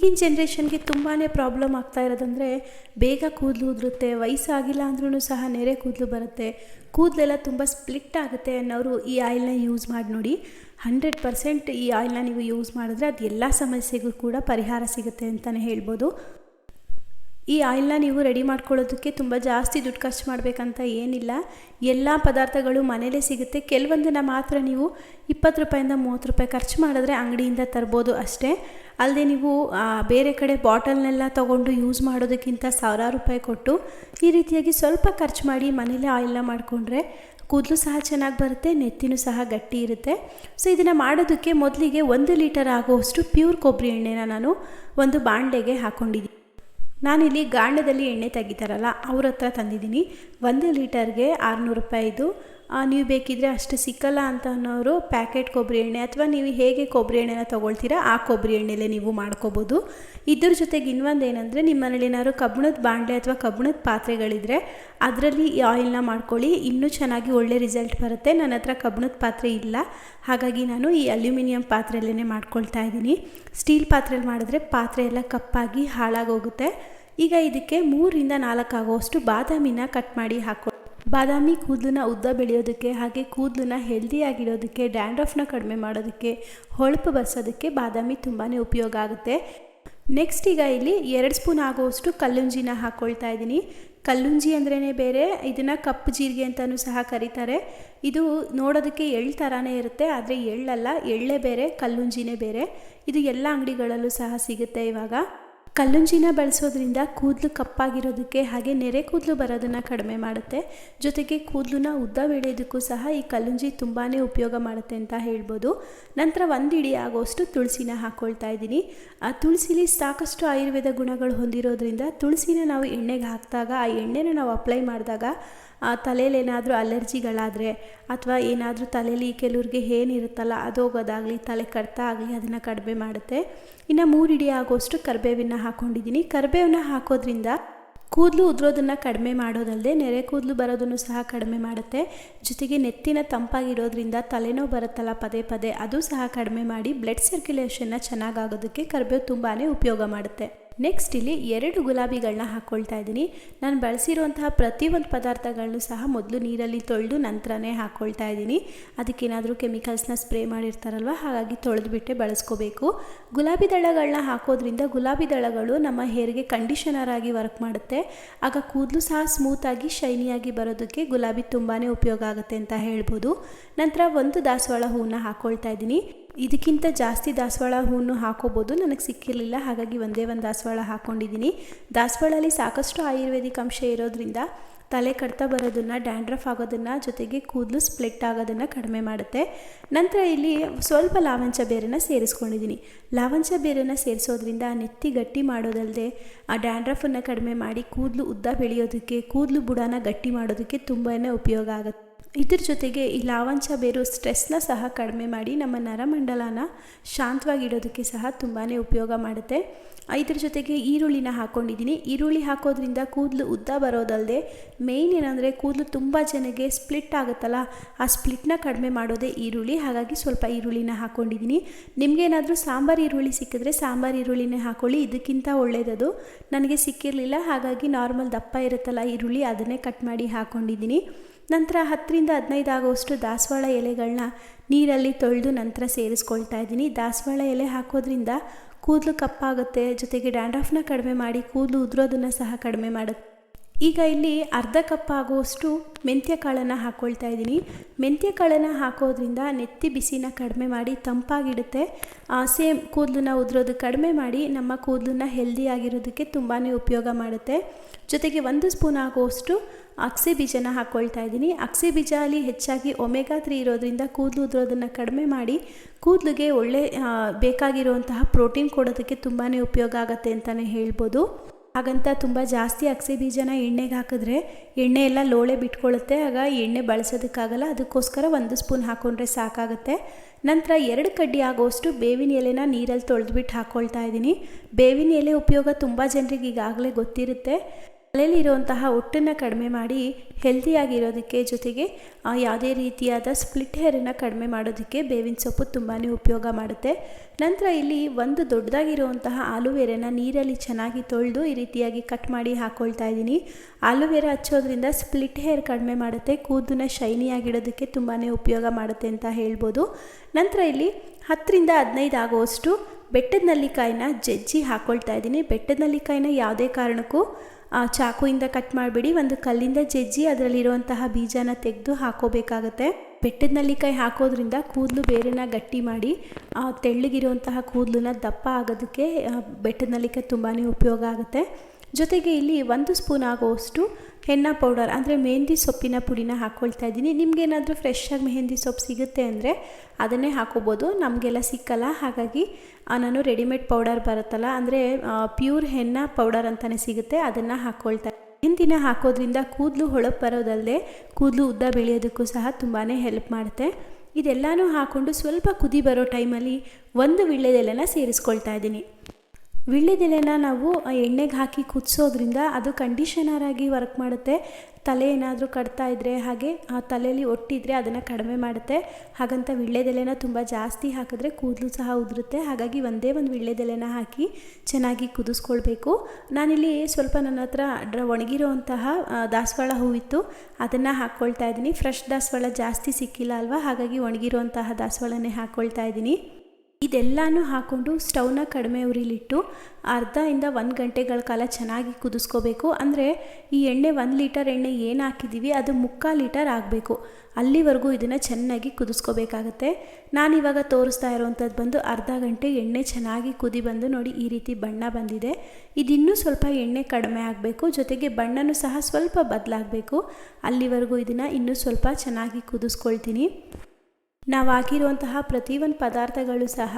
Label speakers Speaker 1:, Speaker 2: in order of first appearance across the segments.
Speaker 1: ಈಗಿನ ಜನ್ರೇಷನ್ಗೆ ತುಂಬಾ ಪ್ರಾಬ್ಲಮ್ ಆಗ್ತಾ ಇರೋದಂದರೆ ಬೇಗ ಕೂದಲು ಉದುರುತ್ತೆ, ವಯಸ್ಸಾಗಿಲ್ಲ ಅಂದ್ರೂ ಸಹ ನೆರೆ ಕೂದಲು ಬರುತ್ತೆ. ಕೂದಲೆಲ್ಲ ತುಂಬ ಸ್ಪ್ಲಿಟ್ ಆಗುತ್ತೆ ಅನ್ನೋರು ಈ ಆಯಿಲ್ನ ಯೂಸ್ ಮಾಡಿ ನೋಡಿ. ಹಂಡ್ರೆಡ್ ಪರ್ಸೆಂಟ್ ಈ ಆಯಿಲ್ನ ನೀವು ಯೂಸ್ ಮಾಡಿದ್ರೆ ಅದು ಎಲ್ಲ ಸಮಸ್ಯೆಗೂ ಕೂಡ ಪರಿಹಾರ ಸಿಗುತ್ತೆ ಅಂತಲೇ ಹೇಳ್ಬೋದು. ಈ ಆಯಿಲ್ನ ನೀವು ರೆಡಿ ಮಾಡ್ಕೊಳ್ಳೋದಕ್ಕೆ ತುಂಬ ಜಾಸ್ತಿ ದುಡ್ಡು ಖರ್ಚು ಮಾಡಬೇಕಂತ ಏನಿಲ್ಲ. ಎಲ್ಲ ಪದಾರ್ಥಗಳು ಮನೇಲೇ ಸಿಗುತ್ತೆ. ಕೆಲವೊಂದನ್ನು ಮಾತ್ರ ನೀವು ಇಪ್ಪತ್ತು ರೂಪಾಯಿಂದ ಮೂವತ್ತು ರೂಪಾಯಿ ಖರ್ಚು ಮಾಡಿದ್ರೆ ಅಂಗಡಿಯಿಂದ ತರ್ಬೋದು ಅಷ್ಟೇ. ಅಲ್ಲದೆ ನೀವು ಬೇರೆ ಕಡೆ ಬಾಟಲ್ನೆಲ್ಲ ತೊಗೊಂಡು ಯೂಸ್ ಮಾಡೋದಕ್ಕಿಂತ ಸಾವಿರಾರು ರೂಪಾಯಿ ಕೊಟ್ಟು ಈ ರೀತಿಯಾಗಿ ಸ್ವಲ್ಪ ಖರ್ಚು ಮಾಡಿ ಮನೇಲೇ ಆಯಿಲ್ನ ಮಾಡಿಕೊಂಡ್ರೆ ಕೂದಲು ಸಹ ಚೆನ್ನಾಗಿ ಬರುತ್ತೆ, ನೆತ್ತಿನೂ ಸಹ ಗಟ್ಟಿ ಇರುತ್ತೆ. ಸೊ, ಇದನ್ನು ಮಾಡೋದಕ್ಕೆ ಮೊದಲಿಗೆ ಒಂದು ಲೀಟರ್ ಆಗುವಷ್ಟು ಪ್ಯೂರ್ ಕೊಬ್ಬರಿ ಎಣ್ಣೆನ ನಾನು ಒಂದು ಬಾಂಡೆಗೆ ಹಾಕ್ಕೊಂಡಿದ್ದೀನಿ ನಾನಿಲ್ಲಿ ಗಾಂಡದಲ್ಲಿ ಎಣ್ಣೆ ತೆಗಿತಾರಲ್ಲ, ಅವ್ರ ಹತ್ರ ತಂದಿದ್ದೀನಿ. ಒಂದು ಲೀಟರ್ಗೆ ಆರುನೂರು ರೂಪಾಯಿದು ನೀವು ಬೇಕಿದ್ರೆ ಅಷ್ಟು ಸಿಕ್ಕಲ್ಲ ಅಂತ ಅನ್ನೋರು ಪ್ಯಾಕೆಟ್ ಕೊಬ್ಬರಿ ಎಣ್ಣೆ ಅಥವಾ ನೀವು ಹೇಗೆ ಕೊಬ್ಬರಿ ಎಣ್ಣೆನ ತೊಗೊಳ್ತೀರಾ ಆ ಕೊಬ್ಬರಿ ಎಣ್ಣೆಲೆ ನೀವು ಮಾಡ್ಕೋಬೋದು. ಇದ್ರ ಜೊತೆಗೆ ಇನ್ನೊಂದು ಏನಂದರೆ ನಿಮ್ಮ ಮನೇಲಿ ಏನಾದ್ರು ಕಬ್ಬಣದ ಅಥವಾ ಕಬ್ಬಣದ ಪಾತ್ರೆಗಳಿದ್ರೆ ಅದರಲ್ಲಿ ಆಯಿಲ್ನ ಮಾಡ್ಕೊಳ್ಳಿ. ಇನ್ನೂ ಚೆನ್ನಾಗಿ ಒಳ್ಳೆ ರಿಸಲ್ಟ್ ಬರುತ್ತೆ. ನನ್ನ ಹತ್ರ ಕಬ್ಬಣದ ಪಾತ್ರೆ ಇಲ್ಲ. ಹಾಗಾಗಿ ನಾನು ಈ ಅಲ್ಯೂಮಿನಿಯಂ ಪಾತ್ರೆಯಲ್ಲೇ ಮಾಡ್ಕೊಳ್ತಾ ಇದ್ದೀನಿ. ಸ್ಟೀಲ್ ಪಾತ್ರೆಯಲ್ಲಿ ಮಾಡಿದ್ರೆ ಪಾತ್ರೆ ಎಲ್ಲ ಕಪ್ಪಾಗಿ ಹಾಳಾಗೋಗುತ್ತೆ. ಈಗ ಇದಕ್ಕೆ ಮೂರರಿಂದ ನಾಲ್ಕು ಆಗೋಷ್ಟು ಬಾದಾಮಿನ ಕಟ್ ಮಾಡಿ ಹಾಕೊ ಬಾದಾಮಿ ಕೂದಲನ್ನ ಉದ್ದ ಬೆಳೆಯೋದಕ್ಕೆ ಹಾಗೆ ಕೂದಲನ್ನ ಹೆಲ್ದಿಯಾಗಿಡೋದಕ್ಕೆ, ಡ್ಯಾಂಡ್ರಫ್ನ ಕಡಿಮೆ ಮಾಡೋದಕ್ಕೆ, ಹೊಳಪು ಬರ್ಸೋದಕ್ಕೆ ಬಾದಾಮಿ ತುಂಬಾ ಉಪಯೋಗ ಆಗುತ್ತೆ. ನೆಕ್ಸ್ಟ್ ಈಗ ಇಲ್ಲಿ ಎರಡು ಸ್ಪೂನ್ ಆಗುವಷ್ಟು ಕಲ್ಲುಂಜಿನ ಹಾಕ್ಕೊಳ್ತಾ ಇದ್ದೀನಿ. ಕಲ್ಲುಂಜಿ ಅಂದ್ರೇ ಬೇರೆ, ಇದನ್ನು ಕಪ್ಪು ಜೀರಿಗೆ ಅಂತಲೂ ಸಹ ಕರೀತಾರೆ. ಇದು ನೋಡೋದಕ್ಕೆ ಎಳ್ಳು ಥರನೇ ಇರುತ್ತೆ, ಆದರೆ ಎಳ್ಳಲ್ಲ, ಎಳ್ಳೇ ಬೇರೆ, ಕಲ್ಲುಂಜಿನೇ ಬೇರೆ. ಇದು ಎಲ್ಲ ಅಂಗಡಿಗಳಲ್ಲೂ ಸಹ ಸಿಗುತ್ತೆ ಇವಾಗ. ಕಲ್ಲುಂಜಿನ ಬಳಸೋದ್ರಿಂದ ಕೂದಲು ಕಪ್ಪಾಗಿರೋದಕ್ಕೆ ಹಾಗೆ ನೆರೆ ಕೂದಲು ಬರೋದನ್ನು ಕಡಿಮೆ ಮಾಡುತ್ತೆ. ಜೊತೆಗೆ ಕೂದಲನ್ನ ಉದ್ದ ಬೆಳೆಯೋದಕ್ಕೂ ಸಹ ಈ ಕಲ್ಲುಂಜಿ ತುಂಬಾ ಉಪಯೋಗ ಮಾಡುತ್ತೆ ಅಂತ ಹೇಳ್ಬೋದು. ನಂತರ ಒಂದು ಇಡಿ ಆಗೋಷ್ಟು ತುಳಸಿನ ಹಾಕ್ಕೊಳ್ತಾ ಇದ್ದೀನಿ. ಆ ತುಳಸಿಲಿ ಸಾಕಷ್ಟು ಆಯುರ್ವೇದ ಗುಣಗಳು ಹೊಂದಿರೋದ್ರಿಂದ ತುಳಸಿನ ನಾವು ಎಣ್ಣೆಗೆ ಹಾಕಿದಾಗ ಆ ಎಣ್ಣೆನ ನಾವು ಅಪ್ಲೈ ಮಾಡಿದಾಗ ಆ ತಲೆಯಲ್ಲಿ ಏನಾದರೂ ಅಲರ್ಜಿಗಳಾದರೆ ಅಥವಾ ಏನಾದರೂ ತಲೆಯಲ್ಲಿ ಕೆಲವ್ರಿಗೆ ಏನಿರುತ್ತಲ್ಲ ಅದು ಹೋಗೋದಾಗಲಿ ತಲೆ ಕಡ್ತ ಆಗಲಿ ಅದನ್ನು ಕಡಿಮೆ ಮಾಡುತ್ತೆ. ಇನ್ನು ಮೂರು ಇಡಿ ಆಗೋಷ್ಟು ಕರಿಬೇವನ್ನ ಹಾಕ್ಕೊಂಡಿದ್ದೀನಿ ಕರಿಬೇವನ್ನ ಹಾಕೋದ್ರಿಂದ ಕೂದಲು ಉದುರೋದನ್ನು ಕಡಿಮೆ ಮಾಡೋದಲ್ಲದೆ ನೆರೆ ಕೂದಲು ಬರೋದನ್ನು ಸಹ ಕಡಿಮೆ ಮಾಡುತ್ತೆ. ಜೊತೆಗೆ ನೆತ್ತಿನ ತಂಪಾಗಿರೋದ್ರಿಂದ ತಲೆನೋವು ಬರುತ್ತಲ್ಲ ಪದೇ ಪದೇ, ಅದು ಸಹ ಕಡಿಮೆ ಮಾಡಿ ಬ್ಲಡ್ ಸರ್ಕ್ಯುಲೇಷನ್ನ ಚೆನ್ನಾಗಾಗೋದಕ್ಕೆ ಕರಿಬೇವು ತುಂಬಾ ಉಪಯೋಗ ಮಾಡುತ್ತೆ. ನೆಕ್ಸ್ಟ್ ಇಲ್ಲಿ ಎರಡು ಗುಲಾಬಿಗಳನ್ನ ಹಾಕ್ಕೊಳ್ತಾ ಇದ್ದೀನಿ. ನಾನು ಬಳಸಿರುವಂತಹ ಪ್ರತಿಯೊಂದು ಪದಾರ್ಥಗಳನ್ನು ಸಹ ಮೊದಲು ನೀರಲ್ಲಿ ತೊಳೆದು ನಂತರನೇ ಹಾಕ್ಕೊಳ್ತಾ ಇದ್ದೀನಿ. ಅದಕ್ಕೇನಾದರೂ ಕೆಮಿಕಲ್ಸ್ನ ಸ್ಪ್ರೇ ಮಾಡಿರ್ತಾರಲ್ವ, ಹಾಗಾಗಿ ತೊಳೆದುಬಿಟ್ಟೆ ಬಳಸ್ಕೋಬೇಕು. ಗುಲಾಬಿ ದಳಗಳನ್ನ ಹಾಕೋದ್ರಿಂದ ಗುಲಾಬಿ ದಳಗಳು ನಮ್ಮ ಹೇರ್ಗೆ ಕಂಡೀಷನರ್ ಆಗಿ ವರ್ಕ್ ಮಾಡುತ್ತೆ. ಆಗ ಕೂದಲು ಸಹ ಸ್ಮೂತಾಗಿ ಶೈನಿಯಾಗಿ ಬರೋದಕ್ಕೆ ಗುಲಾಬಿ ತುಂಬಾ ಉಪಯೋಗ ಆಗುತ್ತೆ ಅಂತ ಹೇಳ್ಬೋದು. ನಂತರ ಒಂದು ದಾಸವಾಳ ಹೂವನ್ನ ಹಾಕ್ಕೊಳ್ತಾ ಇದ್ದೀನಿ. ಇದಕ್ಕಿಂತ ಜಾಸ್ತಿ ದಾಸವಾಳ ಹೂವನ್ನು ಹಾಕೋಬೋದು. ನನಗೆ ಸಿಕ್ಕಿರಲಿಲ್ಲ. ಹಾಗಾಗಿ ಒಂದೇ ಒಂದು ದಾಸವಾಳ ಹಾಕ್ಕೊಂಡಿದ್ದೀನಿ ದಾಸವಾಳಲ್ಲಿ ಸಾಕಷ್ಟು ಆಯುರ್ವೇದಿಕ್ ಅಂಶ ಇರೋದ್ರಿಂದ ತಲೆ ಕಡ್ತಾ ಬರೋದನ್ನು, ಡ್ಯಾಂಡ್ರಫ್ ಆಗೋದನ್ನು, ಜೊತೆಗೆ ಕೂದಲು ಸ್ಪ್ಲಿಟ್ ಆಗೋದನ್ನು ಕಡಿಮೆ ಮಾಡುತ್ತೆ. ನಂತರ ಇಲ್ಲಿ ಸ್ವಲ್ಪ ಲಾವಂಚ ಬೇರನ್ನು ಸೇರಿಸ್ಕೊಂಡಿದ್ದೀನಿ. ಲಾವಂಚ ಬೇರನ್ನು ಸೇರಿಸೋದ್ರಿಂದ ನೆತ್ತಿ ಗಟ್ಟಿ ಮಾಡೋದಲ್ಲದೆ ಆ ಡ್ಯಾಂಡ್ರಫನ್ನು ಕಡಿಮೆ ಮಾಡಿ ಕೂದಲು ಉದ್ದ ಬೆಳೆಯೋದಕ್ಕೆ, ಕೂದಲು ಬುಡನ ಗಟ್ಟಿ ಮಾಡೋದಕ್ಕೆ ತುಂಬಾ ಉಪಯೋಗ ಆಗುತ್ತೆ. ಇದ್ರ ಜೊತೆಗೆ ಈ ಲಾವಂಚ ಬೇರು ಸ್ಟ್ರೆಸ್ನ ಸಹ ಕಡಿಮೆ ಮಾಡಿ ನಮ್ಮ ನರಮಂಡಲನ ಶಾಂತವಾಗಿಡೋದಕ್ಕೆ ಸಹ ತುಂಬಾ ಉಪಯೋಗ ಮಾಡುತ್ತೆ. ಇದ್ರ ಜೊತೆಗೆ ಈರುಳ್ಳಿನ ಹಾಕ್ಕೊಂಡಿದ್ದೀನಿ ಈರುಳ್ಳಿ ಹಾಕೋದ್ರಿಂದ ಕೂದಲು ಉದ್ದ ಬರೋದಲ್ಲದೆ ಮೇಯ್ನ್ ಏನಂದರೆ ಕೂದಲು ತುಂಬ ಜನಗೆ ಸ್ಪ್ಲಿಟ್ ಆಗುತ್ತಲ್ಲ, ಆ ಸ್ಪ್ಲಿಟ್ನ ಕಡಿಮೆ ಮಾಡೋದೇ ಈರುಳ್ಳಿ. ಹಾಗಾಗಿ ಸ್ವಲ್ಪ ಈರುಳ್ಳಿನ ಹಾಕ್ಕೊಂಡಿದ್ದೀನಿ ನಿಮಗೇನಾದರೂ ಸಾಂಬಾರು ಈರುಳ್ಳಿ ಸಿಕ್ಕಿದ್ರೆ ಸಾಂಬಾರು ಈರುಳ್ಳಿನೇ ಹಾಕ್ಕೊಳ್ಳಿ ಇದಕ್ಕಿಂತ ಒಳ್ಳೆಯದದು ನನಗೆ ಸಿಕ್ಕಿರಲಿಲ್ಲ. ಹಾಗಾಗಿ ನಾರ್ಮಲ್ ದಪ್ಪ ಇರುತ್ತಲ್ಲ ಈರುಳ್ಳಿ, ಅದನ್ನೇ ಕಟ್ ಮಾಡಿ ಹಾಕ್ಕೊಂಡಿದ್ದೀನಿ ನಂತರ ಹತ್ತರಿಂದ ಹದಿನೈದು ಆಗೋಷ್ಟು ದಾಸವಾಳ ಎಲೆಗಳನ್ನ ನೀರಲ್ಲಿ ತೊಳೆದು ನಂತರ ಸೇರಿಸ್ಕೊಳ್ತಾ ಇದ್ದೀನಿ. ದಾಸವಾಳ ಎಲೆ ಹಾಕೋದ್ರಿಂದ ಕೂದಲು ಕಪ್ಪಾಗುತ್ತೆ, ಜೊತೆಗೆ ಡ್ಯಾಂಡ್ರಫ್ನ ಕಡಿಮೆ ಮಾಡಿ ಕೂದಲು ಉದುರೋದನ್ನು ಸಹ ಕಡಿಮೆ ಮಾಡುತ್ತೆ. ಈಗ ಇಲ್ಲಿ ಅರ್ಧ ಕಪ್ ಆಗುವಷ್ಟು ಮೆಂತ್ಯ ಕಾಳನ್ನು ಹಾಕ್ಕೊಳ್ತಾ ಇದ್ದೀನಿ. ಮೆಂತ್ಯ ಕಾಳನ್ನು ಹಾಕೋದ್ರಿಂದ ನೆತ್ತಿ ಬಿಸಿನ ಕಡಿಮೆ ಮಾಡಿ ತಂಪಾಗಿಡುತ್ತೆ. ಸೇಮ್ ಕೂದಲನ್ನ ಉದುರೋದು ಕಡಿಮೆ ಮಾಡಿ ನಮ್ಮ ಕೂದಲನ್ನ ಹೆಲ್ದಿ ಆಗಿರೋದಕ್ಕೆ ತುಂಬಾ ಉಪಯೋಗ ಮಾಡುತ್ತೆ. ಜೊತೆಗೆ ಒಂದು ಸ್ಪೂನ್ ಆಗುವಷ್ಟು ಅಕ್ಸೆ ಬೀಜನ ಹಾಕ್ಕೊಳ್ತಾ ಇದ್ದೀನಿ. ಅಕ್ಸೆ ಬೀಜ ಅಲ್ಲಿ ಹೆಚ್ಚಾಗಿ ಒಮೆಗಾ ತ್ರೀ ಇರೋದ್ರಿಂದ ಕೂದಲು ಉದುರೋದನ್ನು ಕಡಿಮೆ ಮಾಡಿ ಕೂದಲಿಗೆ ಒಳ್ಳೆ ಬೇಕಾಗಿರುವಂತಹ ಪ್ರೋಟೀನ್ ಕೊಡೋದಕ್ಕೆ ತುಂಬಾ ಉಪಯೋಗ ಆಗುತ್ತೆ ಅಂತಲೇ ಹೇಳ್ಬೋದು. ಹಾಗಂತ ತುಂಬ ಜಾಸ್ತಿ ಅಕ್ಸೆ ಬೀಜನ ಎಣ್ಣೆಗೆ ಹಾಕಿದ್ರೆ ಎಣ್ಣೆ ಎಲ್ಲ ಲೋಳೆ ಬಿಟ್ಕೊಳ್ಳುತ್ತೆ ಆಗ ಎಣ್ಣೆ ಬಳಸೋದಕ್ಕಾಗಲ್ಲ. ಅದಕ್ಕೋಸ್ಕರ ಒಂದು ಸ್ಪೂನ್ ಹಾಕ್ಕೊಂಡ್ರೆ ಸಾಕಾಗುತ್ತೆ. ನಂತರ ಎರಡು ಕಡ್ಡಿ ಆಗೋಷ್ಟು ಬೇವಿನ ಎಲೆನ ನೀರಲ್ಲಿ ತೊಳೆದ್ಬಿಟ್ಟು ಹಾಕ್ಕೊಳ್ತಾ ಇದ್ದೀನಿ. ಬೇವಿನ ಎಲೆ ಉಪಯೋಗ ತುಂಬ ಜನರಿಗೆ ಈಗಾಗಲೇ ಗೊತ್ತಿರುತ್ತೆ. ತಲೆಯಲ್ಲಿರುವಂತಹ ಒಟ್ಟನ್ನು ಕಡಿಮೆ ಮಾಡಿ ಹೆಲ್ದಿಯಾಗಿರೋದಕ್ಕೆ ಜೊತೆಗೆ ಯಾವುದೇ ರೀತಿಯಾದ ಸ್ಪ್ಲಿಟ್ ಹೇರನ್ನು ಕಡಿಮೆ ಮಾಡೋದಕ್ಕೆ ಬೇವಿನ ಸೊಪ್ಪು ತುಂಬಾ ಉಪಯೋಗ ಮಾಡುತ್ತೆ. ನಂತರ ಇಲ್ಲಿ ಒಂದು ದೊಡ್ಡದಾಗಿರುವಂತಹ ಆಲೂವೇರನ್ನ ನೀರಲ್ಲಿ ಚೆನ್ನಾಗಿ ತೊಳೆದು ಈ ರೀತಿಯಾಗಿ ಕಟ್ ಮಾಡಿ ಹಾಕ್ಕೊಳ್ತಾ ಇದ್ದೀನಿ. ಆಲೂವೇರ ಹಚ್ಚೋದ್ರಿಂದ ಸ್ಪ್ಲಿಟ್ ಹೇರ್ ಕಡಿಮೆ ಮಾಡುತ್ತೆ ಕೂದಲನ್ನ ಶೈನಿಯಾಗಿಡೋದಕ್ಕೆ ತುಂಬಾ ಉಪಯೋಗ ಮಾಡುತ್ತೆ ಅಂತ ಹೇಳ್ಬೋದು. ನಂತರ ಇಲ್ಲಿ ಹತ್ತರಿಂದ ಹದಿನೈದು ಆಗುವಷ್ಟು ಬೆಟ್ಟದ ನಲ್ಲಿಕಾಯಿನ ಜಜ್ಜಿ ಹಾಕ್ಕೊಳ್ತಾ ಇದ್ದೀನಿ. ಬೆಟ್ಟದ ನಲ್ಲಿಕಾಯಿನ ಯಾವುದೇ ಕಾರಣಕ್ಕೂ ಆ, ಚಾಕುಯಿಂದ ಕಟ್ ಮಾಡಿಬಿಡಿ ಒಂದು ಕಲ್ಲಿಂದ ಜಜ್ಜಿ ಅದರಲ್ಲಿರುವಂತಹ ಬೀಜನ ತೆಗೆದು ಹಾಕೋಬೇಕಾಗತ್ತೆ. ಬೆಟ್ಟದ ನಲ್ಲಿಕಾಯಿ ಹಾಕೋದ್ರಿಂದ ಕೂದಲು ಬೇರೆನ ಗಟ್ಟಿ ಮಾಡಿ ತೆಳ್ಳಗಿರುವಂತಹ ಕೂದಲನ್ನ ದಪ್ಪ ಆಗೋದಕ್ಕೆ ಬೆಟ್ಟದ ನಲ್ಲಿಕಾಯಿ ತುಂಬಾ ಉಪಯೋಗ ಆಗುತ್ತೆ. ಜೊತೆಗೆ ಇಲ್ಲಿ ಒಂದು ಸ್ಪೂನ್ ಆಗುವಷ್ಟು ಹೆನ್ನ ಪೌಡರ್ ಅಂದರೆ ಮೆಹಂದಿ ಸೊಪ್ಪಿನ ಪುಡಿನ ಹಾಕ್ಕೊಳ್ತಾ ಇದ್ದೀನಿ. ನಿಮಗೇನಾದರೂ ಫ್ರೆಶ್ಶಾಗಿ ಮೆಹಂದಿ ಸೊಪ್ಪು ಸಿಗುತ್ತೆ ಅಂದರೆ ಅದನ್ನೇ ಹಾಕೋಬೋದು. ನಮಗೆಲ್ಲ ಸಿಕ್ಕಲ್ಲ. ಹಾಗಾಗಿ ನಾನು ರೆಡಿಮೇಡ್ ಪೌಡರ್ ಬರುತ್ತಲ್ಲ, ಅಂದರೆ ಪ್ಯೂರ್ ಹೆನ್ನ ಪೌಡರ್ ಅಂತಲೇ ಸಿಗುತ್ತೆ. ಅದನ್ನು ಹಾಕ್ಕೊಳ್ತಾ ಹಿಂದಿನ ಹಾಕೋದ್ರಿಂದ ಕೂದಲು ಹೊಳಪು ಬರೋದಲ್ಲದೆ ಕೂದಲು ಉದ್ದ ಬೆಳೆಯೋದಕ್ಕೂ ಸಹ ತುಂಬಾ ಹೆಲ್ಪ್ ಮಾಡುತ್ತೆ. ಇದೆಲ್ಲನೂ ಹಾಕ್ಕೊಂಡು ಸ್ವಲ್ಪ ಕುದಿ ಬರೋ ಟೈಮಲ್ಲಿ ಒಂದು ವಿಳ್ಳೆದೆಲೆನ ಸೇರಿಸ್ಕೊಳ್ತಾ ಇದ್ದೀನಿ. ವಿಳ್ಳೆದೆಲೆನ ನಾವು ಎಣ್ಣೆಗೆ ಹಾಕಿ ಕುದಿಸೋದ್ರಿಂದ ಅದು ಕಂಡೀಷನರ್ ಆಗಿ ವರ್ಕ್ ಮಾಡುತ್ತೆ. ತಲೆ ಏನಾದರೂ ಕಡ್ತಾ ಇದ್ದರೆ ಹಾಗೆ, ಆ ತಲೆಯಲ್ಲಿ ಒಟ್ಟಿದ್ರೆ ಅದನ್ನು ಕಡಿಮೆ ಮಾಡುತ್ತೆ. ಹಾಗಂತ ವಿಳ್ಳೆದೆಲೆನ ತುಂಬ ಜಾಸ್ತಿ ಹಾಕಿದ್ರೆ ಕೂದಲು ಸಹ ಉದುರುತ್ತೆ. ಹಾಗಾಗಿ ಒಂದೇ ಒಂದು ವಿಳ್ಳೆದೆಲೆನ ಹಾಕಿ ಚೆನ್ನಾಗಿ ಕುದಿಸ್ಕೊಳ್ಬೇಕು. ನಾನಿಲ್ಲಿ ಸ್ವಲ್ಪ ನನ್ನ ಹತ್ರ ಡ್ರ ಒಣಗಿರುವಂತಹ ದಾಸವಾಳ ಹೂವಿತ್ತು. ಅದನ್ನು ಹಾಕ್ಕೊಳ್ತಾ ಇದ್ದೀನಿ. ಫ್ರೆಶ್ ದಾಸವಾಳ ಜಾಸ್ತಿ ಸಿಕ್ಕಿಲ್ಲ ಅಲ್ವಾ? ಹಾಗಾಗಿ ಒಣಗಿರುವಂತಹ ದಾಸವಾಳನೇ ಹಾಕ್ಕೊಳ್ತಾ ಇದ್ದೀನಿ. ಇದೆಲ್ಲನೂ ಹಾಕ್ಕೊಂಡು ಸ್ಟವ್ನ ಕಡಿಮೆ ಉರಿಲಿಟ್ಟು ಅರ್ಧದಿಂದ ಒಂದು ಗಂಟೆಗಳ ಕಾಲ ಚೆನ್ನಾಗಿ ಕುದಿಸ್ಕೋಬೇಕು. ಅಂದರೆ ಈ ಎಣ್ಣೆ ಒಂದು ಲೀಟರ್ ಎಣ್ಣೆ ಏನು ಹಾಕಿದ್ದೀವಿ ಅದು ಮುಕ್ಕಾಲು ಲೀಟರ್ ಆಗಬೇಕು. ಅಲ್ಲಿವರೆಗೂ ಇದನ್ನು ಚೆನ್ನಾಗಿ ಕುದಿಸ್ಕೋಬೇಕಾಗತ್ತೆ. ನಾನಿವಾಗ ತೋರಿಸ್ತಾ ಇರೋವಂಥದ್ದು ಬಂದು ಅರ್ಧ ಗಂಟೆ ಎಣ್ಣೆ ಚೆನ್ನಾಗಿ ಕುದಿ ಬಂದು ನೋಡಿ ಈ ರೀತಿ ಬಣ್ಣ ಬಂದಿದೆ. ಇದಿನ್ನೂ ಸ್ವಲ್ಪ ಎಣ್ಣೆ ಕಡಿಮೆ ಆಗಬೇಕು. ಜೊತೆಗೆ ಬಣ್ಣನೂ ಸಹ ಸ್ವಲ್ಪ ಬದಲಾಗಬೇಕು. ಅಲ್ಲಿವರೆಗೂ ಇದನ್ನು ಇನ್ನೂ ಸ್ವಲ್ಪ ಚೆನ್ನಾಗಿ ಕುದಿಸ್ಕೊಳ್ತೀನಿ. ನಾವು ಹಾಕಿರುವಂತಹ ಪ್ರತಿಯೊಂದು ಪದಾರ್ಥಗಳು ಸಹ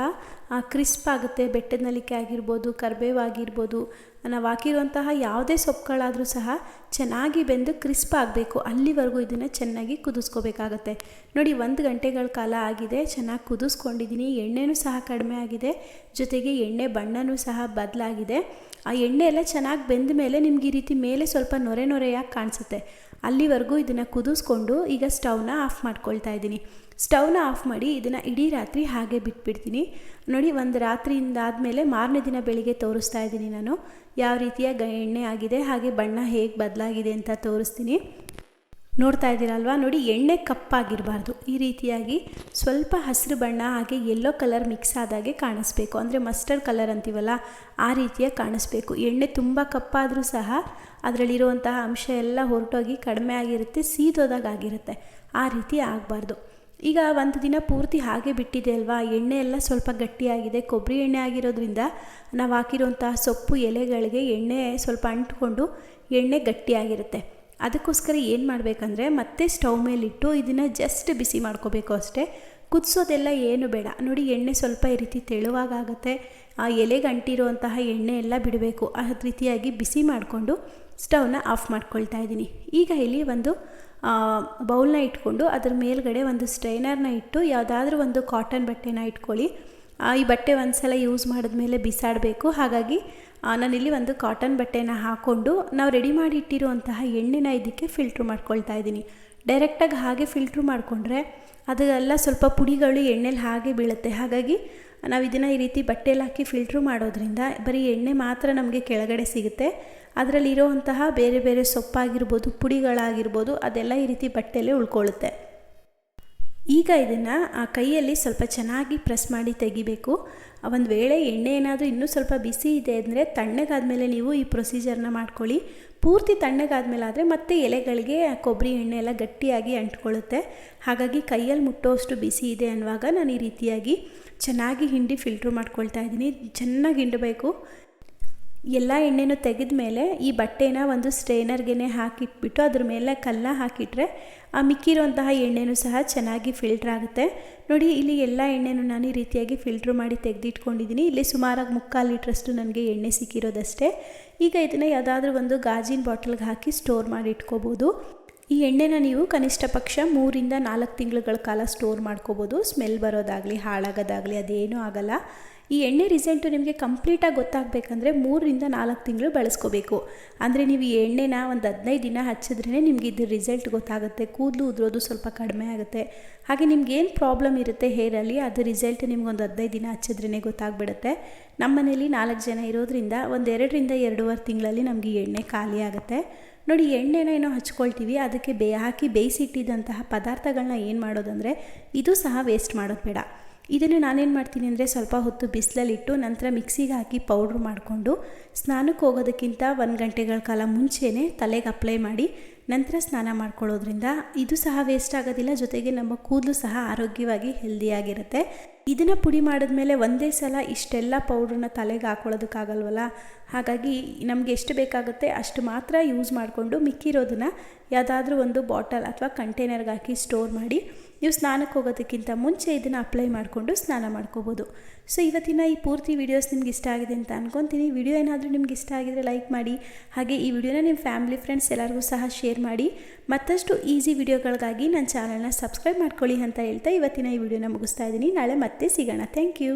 Speaker 1: ಕ್ರಿಸ್ಪ್ ಆಗುತ್ತೆ, ಬೆಟ್ಟದ ನಲಿಕೆ ಆಗಿರ್ಬೋದು ಕರ್ಬೇವು ಆಗಿರ್ಬೋದು ನಾವು ಹಾಕಿರುವಂತಹ ಯಾವುದೇ ಸೊಪ್ಪುಗಳಾದರೂ ಸಹ ಚೆನ್ನಾಗಿ ಬೆಂದು ಕ್ರಿಸ್ಪ್ ಆಗಬೇಕು. ಅಲ್ಲಿವರೆಗೂ ಇದನ್ನು ಚೆನ್ನಾಗಿ ಕುದಿಸ್ಕೋಬೇಕಾಗತ್ತೆ. ನೋಡಿ, ಒಂದು ಗಂಟೆಗಳ ಕಾಲ ಆಗಿದೆ, ಚೆನ್ನಾಗಿ ಕುದಿಸ್ಕೊಂಡಿದ್ದೀನಿ ಎಣ್ಣೆನೂ ಸಹ ಕಡಿಮೆ ಆಗಿದೆ, ಜೊತೆಗೆ ಎಣ್ಣೆ ಬಣ್ಣನೂ ಸಹ ಬದಲಾಗಿದೆ. ಆ ಎಣ್ಣೆ ಎಲ್ಲ ಚೆನ್ನಾಗಿ ಬೆಂದ ಮೇಲೆ ನಿಮ್ಗೆ ಈ ರೀತಿ ಮೇಲೆ ಸ್ವಲ್ಪ ನೊರೆ ನೊರೆಯಾಗಿ ಕಾಣಿಸುತ್ತೆ. ಅಲ್ಲಿವರೆಗೂ ಇದನ್ನು ಕುದಿಸ್ಕೊಂಡು ಈಗ ಸ್ಟವ್ನ ಆಫ್ ಮಾಡ್ಕೊಳ್ತಾ ಇದ್ದೀನಿ ಸ್ಟವ್ನ ಆಫ್ ಮಾಡಿ ಇದನ್ನು ಇಡೀ ರಾತ್ರಿ ಹಾಗೆ ಬಿಟ್ಬಿಡ್ತೀನಿ. ನೋಡಿ, ಒಂದು ರಾತ್ರಿಯಿಂದ ಆದಮೇಲೆ ಮಾರನೇ ದಿನ ಬೆಳಿಗ್ಗೆ ತೋರಿಸ್ತಾ ಇದ್ದೀನಿ ನಾನು. ಯಾವ ರೀತಿಯ ಗ, ಎಣ್ಣೆ ಆಗಿದೆ, ಹಾಗೆ ಬಣ್ಣ ಹೇಗೆ ಬದಲಾಗಿದೆ ಅಂತ ತೋರಿಸ್ತೀನಿ. ನೋಡ್ತಾ ಇದ್ದೀರಲ್ವಾ? ನೋಡಿ, ಎಣ್ಣೆ ಕಪ್ಪಾಗಿರಬಾರ್ದು. ಈ ರೀತಿಯಾಗಿ ಸ್ವಲ್ಪ ಹಸಿರು ಬಣ್ಣ, ಹಾಗೆ ಎಲ್ಲೋ ಕಲರ್ ಮಿಕ್ಸ್ ಆದಾಗೆ ಕಾಣಿಸ್ಬೇಕು. ಅಂದರೆ ಮಸ್ಟರ್ಡ್ ಕಲರ್ ಅಂತೀವಲ್ಲ, ಆ ರೀತಿಯ ಕಾಣಿಸ್ಬೇಕು. ಎಣ್ಣೆ ತುಂಬ ಕಪ್ಪಾದರೂ ಸಹ ಅದರಲ್ಲಿರುವಂತಹ ಅಂಶ ಎಲ್ಲ ಹೊರಟೋಗಿ ಕಡಿಮೆ ಆಗಿರುತ್ತೆ, ಸೀದೋದಾಗ ಆಗಿರುತ್ತೆ. ಆ ರೀತಿ ಆಗಬಾರ್ದು. ಈಗ ಒಂದು ದಿನ ಪೂರ್ತಿ ಹಾಗೆ ಬಿಟ್ಟಿದೆ ಅಲ್ವಾ? ಎಣ್ಣೆ ಎಲ್ಲ ಸ್ವಲ್ಪ ಗಟ್ಟಿಯಾಗಿದೆ. ಕೊಬ್ಬರಿ ಎಣ್ಣೆ ಆಗಿರೋದ್ರಿಂದ ನಾವು ಹಾಕಿರುವಂತಹ ಸೊಪ್ಪು, ಎಲೆಗಳಿಗೆ ಎಣ್ಣೆ ಸ್ವಲ್ಪ ಅಂಟ್ಕೊಂಡು ಎಣ್ಣೆ ಗಟ್ಟಿಯಾಗಿರುತ್ತೆ. ಅದಕ್ಕೋಸ್ಕರ ಏನು ಮಾಡಬೇಕಂದ್ರೆ ಮತ್ತೆ ಸ್ಟವ್ ಮೇಲಿಟ್ಟು ಇದನ್ನು ಜಸ್ಟ್ ಬಿಸಿ ಮಾಡ್ಕೋಬೇಕು ಅಷ್ಟೇ. ಕುದಿಸೋದೆಲ್ಲ ಏನು ಬೇಡ. ನೋಡಿ, ಎಣ್ಣೆ ಸ್ವಲ್ಪ ಈ ರೀತಿ ತೆಳುವಾಗುತ್ತೆ ಆ ಎಲೆಗೆ ಅಂಟಿರುವಂತಹ ಎಣ್ಣೆ ಎಲ್ಲ ಬಿಡಬೇಕು. ಆ ರೀತಿಯಾಗಿ ಬಿಸಿ ಮಾಡಿಕೊಂಡು ಸ್ಟವ್ನ ಆಫ್ ಮಾಡ್ಕೊಳ್ತಾ ಇದ್ದೀನಿ. ಈಗ ಇಲ್ಲಿ ಒಂದು ಬೌಲ್ನ ಇಟ್ಕೊಂಡು ಅದ್ರ ಮೇಲ್ಗಡೆ ಒಂದು ಸ್ಟ್ರೈನರ್ನ ಇಟ್ಟು ಯಾವುದಾದ್ರೂ ಒಂದು ಕಾಟನ್ ಬಟ್ಟೆನ ಇಟ್ಕೊಳ್ಳಿ. ಈ ಬಟ್ಟೆ ಒಂದು ಸಲ ಯೂಸ್ ಮಾಡಿದ್ಮೇಲೆ ಬಿಸಾಡಬೇಕು. ಹಾಗಾಗಿ ನಾನಿಲ್ಲಿ ಒಂದು ಕಾಟನ್ ಬಟ್ಟೆನ ಹಾಕ್ಕೊಂಡು ನಾವು ರೆಡಿ ಮಾಡಿ ಇಟ್ಟಿರುವಂತಹ ಎಣ್ಣೆನ ಇದಕ್ಕೆ ಫಿಲ್ಟ್ರ್ ಮಾಡ್ಕೊಳ್ತಾ ಇದ್ದೀನಿ. ಡೈರೆಕ್ಟಾಗಿ ಹಾಗೆ ಫಿಲ್ಟ್ರ್ ಮಾಡಿಕೊಂಡ್ರೆ ಅದೆಲ್ಲ ಸ್ವಲ್ಪ ಪುಡಿಗಳು ಎಣ್ಣೆಲಿ ಹಾಗೆ ಬೀಳುತ್ತೆ. ಹಾಗಾಗಿ ನಾವು ಇದನ್ನು ಈ ರೀತಿ ಬಟ್ಟೆಯಲ್ಲಿ ಹಾಕಿ ಫಿಲ್ಟ್ರ್ ಮಾಡೋದ್ರಿಂದ ಬರೀ ಎಣ್ಣೆ ಮಾತ್ರ ನಮಗೆ ಕೆಳಗಡೆ ಸಿಗುತ್ತೆ. ಅದರಲ್ಲಿರೋವಂತಹ ಬೇರೆ ಬೇರೆ ಸೊಪ್ಪಾಗಿರ್ಬೋದು, ಪುಡಿಗಳಾಗಿರ್ಬೋದು, ಅದೆಲ್ಲ ಈ ರೀತಿ ಬಟ್ಟೆಯಲ್ಲೇ ಉಳ್ಕೊಳ್ಳುತ್ತೆ. ಈಗ ಇದನ್ನು ಆ ಕೈಯಲ್ಲಿ ಸ್ವಲ್ಪ ಚೆನ್ನಾಗಿ ಪ್ರೆಸ್ ಮಾಡಿ ತೆಗಿಬೇಕು. ಒಂದು ವೇಳೆ ಎಣ್ಣೆ ಏನಾದರೂ ಇನ್ನೂ ಸ್ವಲ್ಪ ಬಿಸಿ ಇದೆ ಅಂದರೆ ತಣ್ಣಗಾದ್ಮೇಲೆ ನೀವು ಈ ಪ್ರೊಸೀಜರ್ನ ಮಾಡ್ಕೊಳ್ಳಿ. ಪೂರ್ತಿ ತಣ್ಣಗಾದ್ಮೇಲಾದರೆ ಮತ್ತೆ ಎಲೆಗಳಿಗೆ ಕೊಬ್ಬರಿ ಎಣ್ಣೆ ಎಲ್ಲ ಗಟ್ಟಿಯಾಗಿ ಅಂಟ್ಕೊಳ್ಳುತ್ತೆ. ಹಾಗಾಗಿ ಕೈಯಲ್ಲಿ ಮುಟ್ಟೋಷ್ಟು ಬಿಸಿ ಇದೆ ಅನ್ನುವಾಗ ನಾನು ಈ ರೀತಿಯಾಗಿ ಚೆನ್ನಾಗಿ ಹಿಂಡಿ ಫಿಲ್ಟ್ರ್ ಮಾಡ್ಕೊಳ್ತಾ ಇದ್ದೀನಿ. ಚೆನ್ನಾಗಿ ಹಿಂಡಬೇಕು. ಎಲ್ಲ ಎಣ್ಣೆನೂ ತೆಗೆದ ಮೇಲೆ ಈ ಬಟ್ಟೆನ ಒಂದು ಸ್ಟ್ರೈನರ್ಗೆ ಹಾಕಿಟ್ಬಿಟ್ಟು ಅದ್ರ ಮೇಲೆ ಕಲ್ಲ ಹಾಕಿಟ್ರೆ ಆ ಮಿಕ್ಕಿರುವಂತಹ ಎಣ್ಣೆನೂ ಸಹ ಚೆನ್ನಾಗಿ ಫಿಲ್ಟ್ರ್ ಆಗುತ್ತೆ. ನೋಡಿ, ಇಲ್ಲಿ ಎಲ್ಲ ಎಣ್ಣೆನೂ ನಾನು ಈ ರೀತಿಯಾಗಿ ಫಿಲ್ಟ್ರ್ ಮಾಡಿ ತೆಗೆದಿಟ್ಕೊಂಡಿದ್ದೀನಿ. ಇಲ್ಲಿ ಸುಮಾರಾಗಿ ಮುಕ್ಕಾಲು ಲೀಟ್ರಷ್ಟು ನನಗೆ ಎಣ್ಣೆ ಸಿಕ್ಕಿರೋದಷ್ಟೇ. ಈಗ ಇದನ್ನು ಯಾವುದಾದ್ರೂ ಒಂದು ಗಾಜಿನ ಬಾಟಲ್ಗೆ ಹಾಕಿ ಸ್ಟೋರ್ ಮಾಡಿ ಇಟ್ಕೋಬೋದು. ಈ ಎಣ್ಣೆನ ನೀವು ಕನಿಷ್ಠ ಪಕ್ಷ ಮೂರಿಂದ ನಾಲ್ಕು ತಿಂಗಳುಗಳ ಕಾಲ ಸ್ಟೋರ್ ಮಾಡ್ಕೋಬೋದು. ಸ್ಮೆಲ್ ಬರೋದಾಗಲಿ, ಹಾಳಾಗೋದಾಗಲಿ, ಅದೇನೂ ಆಗಲ್ಲ. ಈ ಎಣ್ಣೆ ರಿಸಲ್ಟು ನಿಮಗೆ ಕಂಪ್ಲೀಟಾಗಿ ಗೊತ್ತಾಗಬೇಕಂದ್ರೆ ಮೂರರಿಂದ ನಾಲ್ಕು ತಿಂಗಳು ಬಳಸ್ಕೋಬೇಕು. ಅಂದರೆ ನೀವು ಈ ಎಣ್ಣೆನ ಒಂದು ಹದಿನೈದು ದಿನ ಹಚ್ಚಿದ್ರೇ ನಿಮಗೆ ಇದ್ರ ರಿಸಲ್ಟ್ ಗೊತ್ತಾಗುತ್ತೆ. ಕೂದಲು ಉದುರೋದು ಸ್ವಲ್ಪ ಕಡಿಮೆ ಆಗುತ್ತೆ. ಹಾಗೆ ನಿಮ್ಗೆ ಏನು ಪ್ರಾಬ್ಲಮ್ ಇರುತ್ತೆ ಹೇರಲ್ಲಿ ಅದು ರಿಸಲ್ಟ್ ನಿಮ್ಗೆ ಒಂದು ಹದಿನೈದು ದಿನ ಹಚ್ಚಿದ್ರೇ ಗೊತ್ತಾಗ್ಬಿಡುತ್ತೆ. ನಮ್ಮ ಮನೇಲಿ ನಾಲ್ಕು ಜನ ಇರೋದ್ರಿಂದ ಒಂದು ಎರಡರಿಂದ ಎರಡೂವರೆ ತಿಂಗಳಲ್ಲಿ ನಮಗೆ ಎಣ್ಣೆ ಖಾಲಿ ಆಗುತ್ತೆ. ನೋಡಿ ಎಣ್ಣೆನ ಏನೋ ಹಚ್ಕೊಳ್ತೀವಿ, ಅದಕ್ಕೆ ಬೇ ಹಾಕಿ ಬೇಯಿಸಿಟ್ಟಿದ್ದಂತಹ ಪದಾರ್ಥಗಳನ್ನ ಏನು ಮಾಡೋದಂದರೆ, ಇದು ಸಹ ವೇಸ್ಟ್ ಮಾಡೋದು ಬೇಡ. ಇದನ್ನು ನಾನೇನು ಮಾಡ್ತೀನಿ ಅಂದರೆ ಸ್ವಲ್ಪ ಹೊತ್ತು ಬಿಸಿಲಲ್ಲಿಟ್ಟು ನಂತರ ಮಿಕ್ಸಿಗೆ ಹಾಕಿ ಪೌಡ್ರ್ ಮಾಡಿಕೊಂಡು ಸ್ನಾನಕ್ಕೆ ಹೋಗೋದಕ್ಕಿಂತ ಒಂದು ಗಂಟೆಗಳ ಕಾಲ ಮುಂಚೆನೇ ತಲೆಗೆ ಅಪ್ಲೈ ಮಾಡಿ ನಂತರ ಸ್ನಾನ ಮಾಡ್ಕೊಳ್ಳೋದ್ರಿಂದ ಇದು ಸಹ ವೇಸ್ಟ್ ಆಗೋದಿಲ್ಲ, ಜೊತೆಗೆ ನಮ್ಮ ಕೂದಲು ಸಹ ಆರೋಗ್ಯವಾಗಿ ಹೆಲ್ದಿಯಾಗಿರುತ್ತೆ ಇದನ್ನು ಪುಡಿ ಮಾಡಿದ್ಮೇಲೆ ಒಂದೇ ಸಲ ಇಷ್ಟೆಲ್ಲ ಪೌಡ್ರನ್ನ ತಲೆಗೆ ಹಾಕೊಳ್ಳೋದಕ್ಕಾಗಲ್ವಲ್ಲ? ಹಾಗಾಗಿ ನಮಗೆ ಎಷ್ಟು ಬೇಕಾಗುತ್ತೆ ಅಷ್ಟು ಮಾತ್ರ ಯೂಸ್ ಮಾಡಿಕೊಂಡು ಮಿಕ್ಕಿರೋದನ್ನು ಯಾವುದಾದ್ರೂ ಒಂದು ಬಾಟಲ್ ಅಥವಾ ಕಂಟೈನರ್ಗೆ ಹಾಕಿ ಸ್ಟೋರ್ ಮಾಡಿ, ನೀವು ಸ್ನಾನಕ್ಕೆ ಹೋಗೋದಕ್ಕಿಂತ ಮುಂಚೆ ಇದನ್ನು ಅಪ್ಲೈ ಮಾಡಿಕೊಂಡು ಸ್ನಾನ ಮಾಡ್ಕೋಬೋದು. ಸೊ ಇವತ್ತಿನ ಈ ಪೂರ್ತಿ ವೀಡಿಯೋಸ್ ನಿಮ್ಗೆ ಇಷ್ಟ ಆಗಿದೆ ಅಂತ ಅನ್ಕೊತೀನಿ. ವಿಡಿಯೋ ಏನಾದರೂ ನಿಮ್ಗೆ ಇಷ್ಟ ಆಗಿದ್ರೆ ಲೈಕ್ ಮಾಡಿ. ಹಾಗೆ ಈ ವಿಡಿಯೋನ ನಿಮ್ಮ ಫ್ಯಾಮಿಲಿ ಫ್ರೆಂಡ್ಸ್ ಎಲ್ಲರಿಗೂ ಸಹ ಶೇರ್ ಮಾಡಿ. ಮತ್ತಷ್ಟು ಈಸಿ ವಿಡಿಯೋಗಳಿಗಾಗಿ ನನ್ನ ಚಾನಲ್ನ ಸಬ್ಸ್ಕ್ರೈಬ್ ಮಾಡ್ಕೊಳ್ಳಿ ಅಂತ ಹೇಳ್ತಾ ಇವತ್ತಿನ ಈ ವಿಡಿಯೋನ ಮುಗಿಸ್ತಾ ಇದ್ದೀನಿ. ನಾಳೆ ಮತ್ತೆ ಸಿಗೋಣ. Thank you